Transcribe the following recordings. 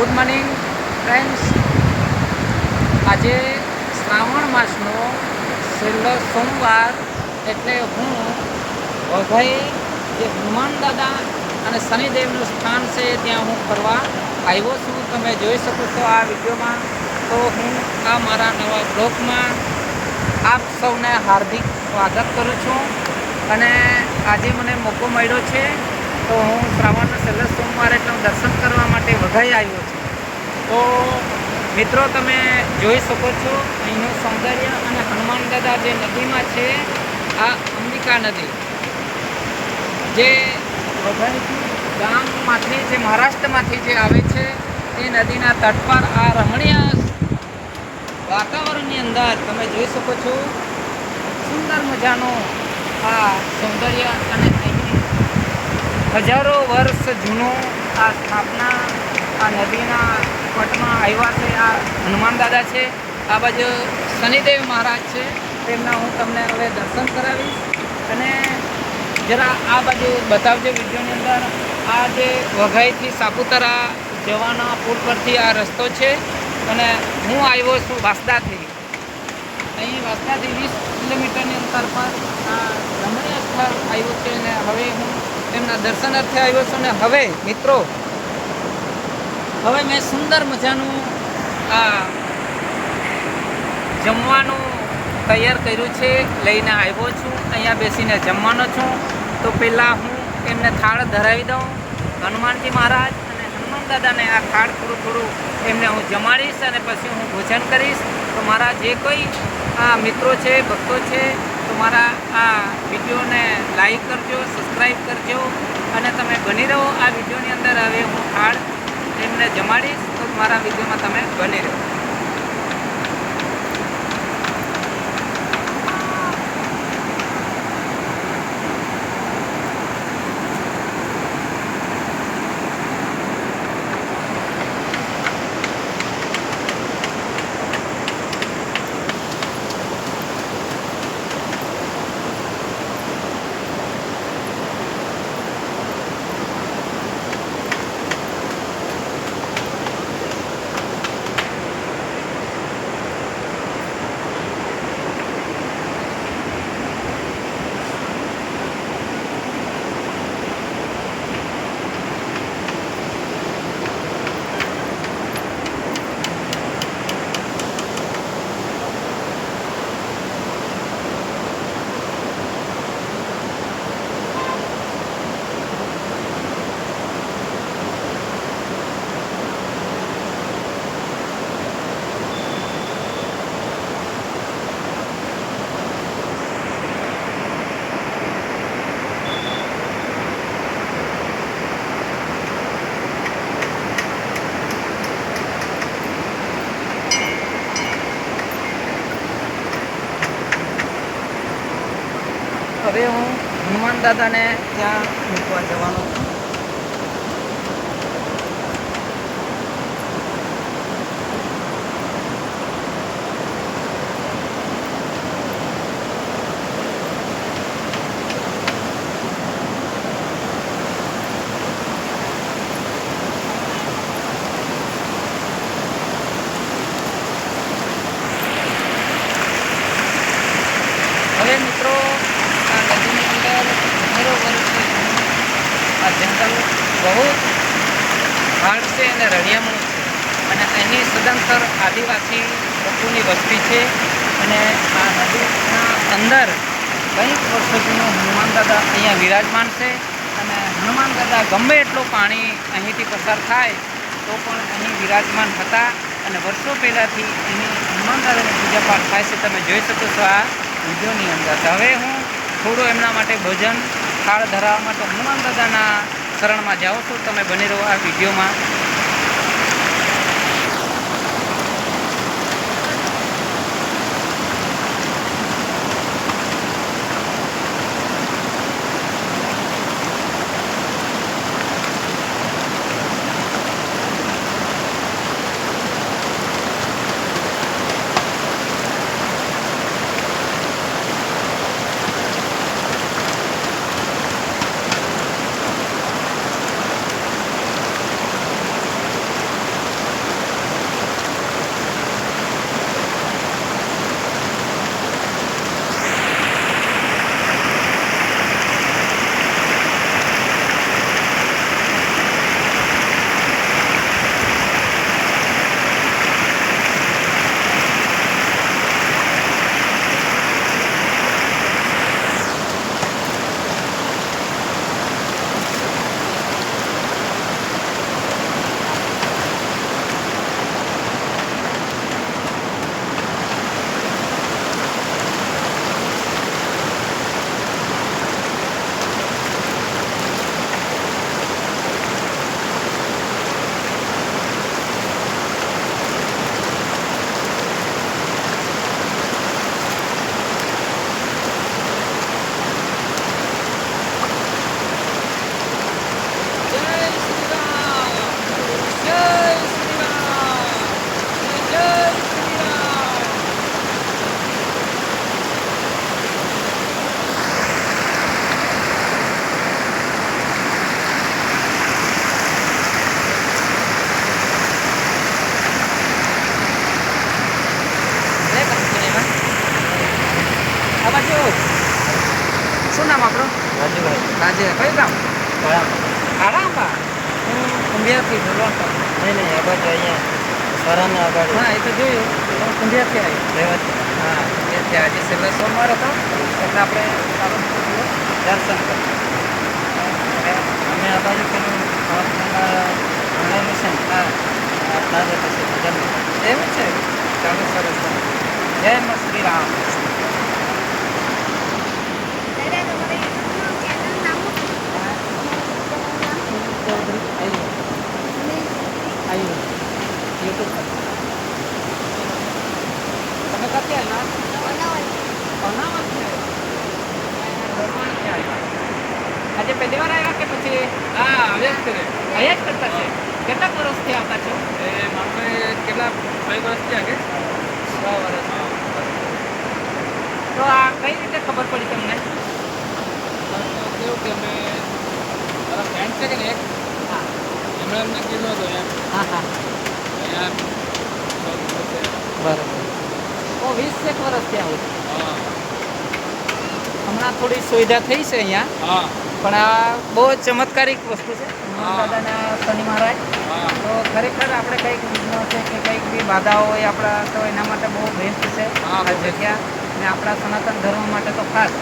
Good morning friends આજે શ્રાવણ માસનો છેલ્લો સોમવાર એટલે હું વઘઈ જે હનુમાન દાદા અને શનિદેવનું સ્થાન છે ત્યાં હું ફરવા આવ્યો છું. તમે જોઈ શકો છો આ વિડીયોમાં. તો હું આ મારા નવા બ્લોગમાં આપ સૌને હાર્દિક સ્વાગત કરું છું. અને આજે મને મોકો મળ્યો છે તો હું શ્રાવણના છેલ્લા સોમવારે એટલે હું દર્શન કરવા માટે વઘાઈ આવ્યો છું. તો મિત્રો, તમે જોઈ શકો છો, અહીંનું સૌંદર્ય અને હનુમાન દાદા જે નદીમાં છે, આ અંબિકા નદી. જે વઘાઈથી ગામમાંથી જે મહારાષ્ટ્રમાંથી જે આવે છે, તે નદીના તટ પર આ રમણીય વાતાવરણની અંદર તમે જોઈ શકો છો. સુંદર મજાનું આ સૌંદર્ય અને હજારો વર્ષ જૂનો આ સ્થાપના, આ નદીના પટમાં આવ્યા છે. આ હનુમાન દાદા છે. આ બાજુ શનિદેવ મહારાજ છે. તેમના હું તમને હવે દર્શન કરાવીશ. અને જરા આ બાજુ બતાવજો વિડીયોની અંદર. આ જે વઘાઈથી સાપુતારા જવાના પુલ પરથી આ રસ્તો છે. અને હું આવ્યો છું વાસદાથી. અહીં વાસદાથી વીસ કિલોમીટરની અંતર પર આ રમણીય સ્થળ આવ્યું છે. અને હવે હું તેમના દર્શનાર્થે આવ્યો છું ને હવે, મિત્રો, હવે મેં સુંદર મજાનું આ જમવાનું તૈયાર કર્યું છે, લઈને આવ્યો છું, અહીંયા બેસીને જમવાનો છું. તો પહેલાં હું એમને થાળ ધરાવી દઉં, હનુમાનજી મહારાજ અને હનુમાન દાદાને આ થાળ થોડું થોડું એમને હું જમાડીશ અને પછી હું ભોજન કરીશ. તો મારા જે કોઈ આ મિત્રો છે, ભક્તો છે તો મારા આ વિડીયોને લાઈક કરજો સબસ્ક્રાઈબ કરજો અને તમે બની રહો આ વિડીયોની અંદર. હવે હું થાળ એમને જમાડીશ, તો મારા વિડીયોમાં તમે બની રહો. હવે હું હનુમાન દાદાને ત્યાં મૂકવા જવાનો છું હવે મિત્રો આ નદીની અંદર અનેરો વર્ષથી આ જંગલ બહુ હાર્ડ છે અને રળિયામણું છે. અને અહીં સદંતર આદિવાસી લોકોની વસ્તી છે. અને આ નદીના અંદર કંઈક વર્ષો જૂનો હનુમાન દાદા અહીંયા વિરાજમાન છે. અને હનુમાન દાદા ગમે એટલું પાણી અહીંથી પસાર થાય, તો પણ અહીં વિરાજમાન હતા. અને વર્ષો પહેલાંથી અહીં હનુમાન દાદાની પૂજાપાઠ થાય છે. તમે જોઈ શકો છો આ વિડીયોની અંદર. હવે હું થોડું એમના માટે ભજન, થાળ ધરાવવા માટે હનુમાન દાદાના શરણમાં જાઓ છું. તમે બની રહો આ વિડીયોમાં. કુંભિયાથી બોલવા નહીં. નહીં આ બાજુ અહીંયા સરાના આગળ હા એ તો જોયું. કુંભિયાથી આવી. રહેવાથી હા એ ત્યાં આજે છેલ્લો સોમવાર હતો એટલે આપણે દર્શન કર્યું અમે આ બાજુ પેલું ભણેલું છે ને? હા. તાજે પછી ભજન. એવું છે? ચાલો સરસ. જય શ્રી રામ ચૌધરી આવ્યું આવ્યું યુટ્યુબ પર તમે ક્યાંથી આવ્યા અનામત છે દમણથી આવ્યા આજે પહેલી વાર આવ્યા કે પછી હા આવ્યા જ કરે. અહીંયા જ કરતા છે? કેટલા વર્ષથી આવતા છો? એ મારે કેટલા પાંચ વર્ષથી આગે છ વર્ષ. તો આ કઈ રીતે ખબર પડી તમને? કેવું કે અમે મારા ફ્રેન્ડ છે કે ને એક? હા. એમણે અમને કીધું હતું એમ. હા હા. અહીંયા બરાબર. હું વીસ એક વર્ષથી આવું છું હમણાં થોડી સુવિધા થઈ છે અહીંયા? હા. પણ આ બહુ ચમત્કારિક વસ્તુ છે. દાદાના શનિ મહારાજ. તો ખરેખર આપણે કંઈક વિઘ્નો છે કે કંઈક બી બાધાઓ હોય આપણા તો એના માટે બહુ બેસ્ટ છે આ જગ્યા. ને આપણા સનાતન ધર્મ માટે તો ખાસ.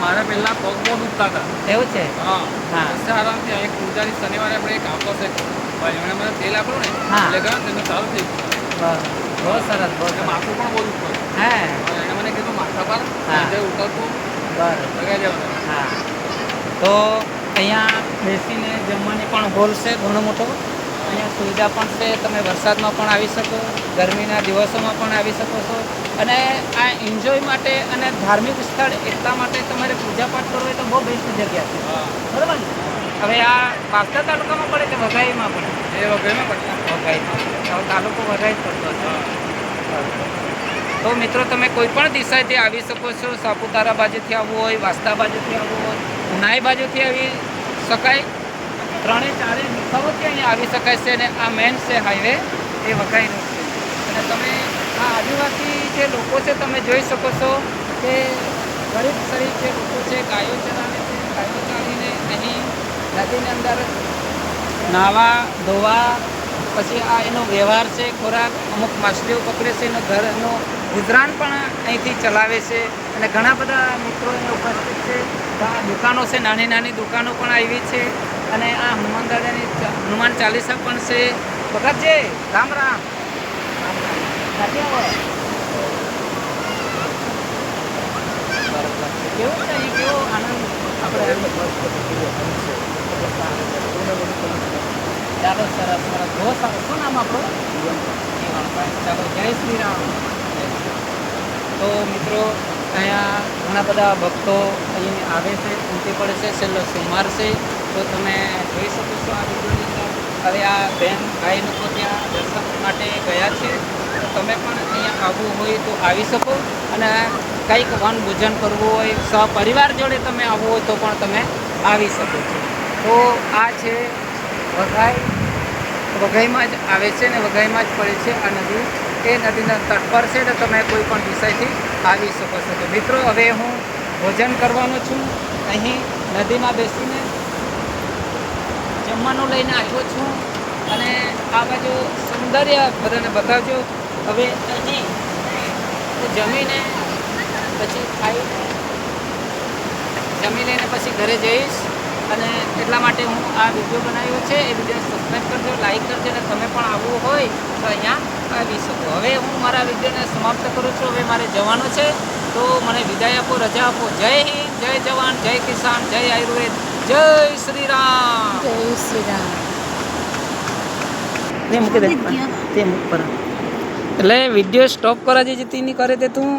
મારા પહેલા પગ બહુ દુખતા હતા. એવું છે? હા. આરામથી એક પૂજારી શનિવારે આપણે એક આવતો છે. એમણે મને તેલ આપ્યું ને. એટલે ગયો તેનું સારું થઈ ગયું. બહુ સરસ બહુ માથું પણ બહુ દુખતું હા. એણે મને કીધું માથા પર. હા. ઉતરતું. બરાબર હા. તો અહીંયા બેસીને જમવાની પણ હોલ છે ઘણો મોટો. અહીંયા સુવિધા પણ છે તમે વરસાદમાં પણ આવી શકો ગરમીના દિવસોમાં પણ આવી શકો છો. અને આ એન્જોય માટે અને ધાર્મિક સ્થળ એટલા માટે તમારે પૂજાપાઠ કરવો હોય તો બહુ બેસ્ટ જગ્યા છે. બરાબર ને? હવે આ પાસ્તા તાલુકામાં પડે કે વઘાઈમાં પડે? એ વઘાઈમાં પડતા વઘાઈમાં તાલુકો વઘાઈ જ પડતો તો મિત્રો તમે કોઈ પણ દિશાથી આવી શકો છો. સાપુતારા બાજુથી આવવું હોય વાસ્તા બાજુથી આવવું હોય ઉનાઈ બાજુથી આવી શકાય. ત્રણે ચારે નિખાવોથી અહીંયા આવી શકાય છે અને આ મેન છે હાઈવે એ વઘાઈ છે. અને તમે આ આદિવાસી જે લોકો છે, તમે જોઈ શકો છો કે ગરીબ શરીફ જે લોકો છે, ગાયો ચલાવે છે ગાયો ચાલીને અહીં નદીની અંદર નાવા, ધોવા, પછી આ એનો વ્યવહાર છે, ખોરાક, અમુક માછલીઓ પકડે છે, એનો ઘરનો ગુજરાન પણ અહીંથી ચલાવે છે અને ઘણા બધા મિત્રો અહીંયા ઉપસ્થિત છે. આ દુકાનો છે, નાની નાની દુકાનો પણ આવી છે અને આ હનુમાન દાદાની હનુમાન ચાલીસા પણ છે. ભગતજી, રામ રામ. કેવું છે અહીં? કેવો આનંદ આપણે ચાલો સરસ સરસ. બહુ સરસ શું નામ આપણું? ચાલો જય શ્રી રામ. તો મિત્રો, અહીંયા ઘણા બધા ભક્તો અહીં આવે છે, ઉમટી પડે છે, છેલ્લો સોમવાર છે. તો તમે જોઈ શકો છો આ વિડીયોની અંદર. હવે આ બેન ભાઈ લોકો ત્યાં દર્શન માટે ગયા છે. તમે પણ અહીંયા આવવું હોય તો આવી શકો અને કંઈક વન ભોજન કરવું હોય, સપરિવાર જોડે તમે આવવું હોય તો પણ તમે આવી શકો છો. તો આ છે વઘાઈ. વઘાઈમાં જ આવે છે ને, વઘાઈમાં જ પડે છે આ નદી. એ નદીના તટ પર છે તો તમે કોઈ પણ વિષયથી આવી શકો છો. તો મિત્રો, હવે હું ભોજન કરવાનો છું. અહીં નદીમાં બેસીને જમવાનું લઈને આવ્યો છું અને આ બાજુ સૌંદર્ય બધાને બતાવજો. હવે અહીં જમીને પછી ખાઈને જમી લઈને પછી ઘરે જઈશ. અને એટલા માટે હું આ વીડિયો બનાવ્યો છે. એ વીડિયો સબસ્ક્રાઈબ કરજો લાઈક કરજો અને તમે પણ આવવું હોય તો અહીંયા આવી શકું. હવે હું મારા વિડીયોને સમાપ્ત કરું છું. હવે મારે જવાનું છે. તો મને વિદાય આપો રજા આપો. જય હિન્દ જય જવાન જય કિસાન જય આયુર્વેદ. જય શ્રી રામ. જય શ્રી રામ. તે મૂકી દે. તે મૂક પર. એટલે વીડિયો સ્ટોપ કરા જે જતી નહીં કરે તે તું.